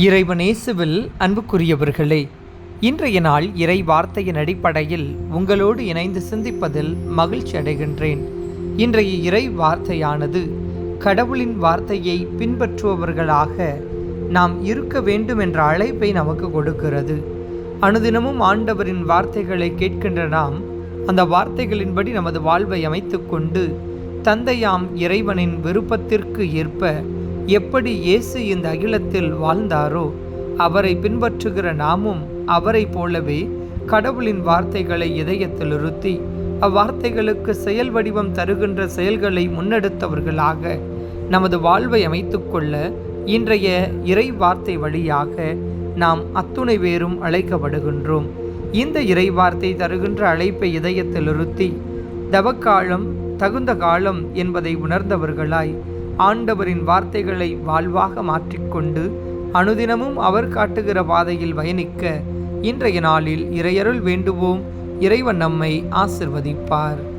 இறைவனேசுவில் அன்புக்குரியவர்களே இன்றைய நாள் இறை வார்த்தையின் அடிப்படையில் உங்களோடு இணைந்து சிந்திப்பதில் மகிழ்ச்சி அடைகின்றேன். இன்றைய இறை வார்த்தையானது கடவுளின் வார்த்தையை பின்பற்றுபவர்களாக நாம் இருக்க வேண்டும் என்ற அழைப்பை நமக்கு கொடுக்கிறது. அனுதினமும் ஆண்டவரின் வார்த்தைகளை கேட்கின்ற நாம் அந்த வார்த்தைகளின்படி நமது வாழ்வை அமைத்துக்கொண்டு தந்தையாம் இறைவனின் விருப்பத்திற்கு ஏற்ப எப்படி இயேசு இந்த அகிலத்தில் வாழ்ந்தாரோ அவரை பின்பற்றுகிற நாமும் அவரைப் போலவே கடவுளின் வார்த்தைகளை இதயத்தில் இருத்தி அவ்வார்த்தைகளுக்கு செயல் வடிவம் தருகின்ற செயல்களை முன்னெடுத்தவர்களாக நமது வாழ்வை அமைத்துக்கொள்ள இன்றைய இறை வார்த்தை வழியாக நாம் அத்துணை பேரும் அழைக்கப்படுகின்றோம். இந்த இறை வார்த்தை தருகின்ற அழைப்பை இதயத்தில் இருத்தி தவக்காலம் தகுந்த காலம் என்பதை உணர்ந்தவர்களாய் ஆண்டவரின் வார்த்தைகளை வாழ்வாக மாற்றிக்கொண்டு அனுதினமும் அவர் காட்டுகிற பாதையில் பயணிக்க இன்றைய நாளில் இறையருள் வேண்டுவோம். இறைவன் நம்மை ஆசிர்வதிப்பார்.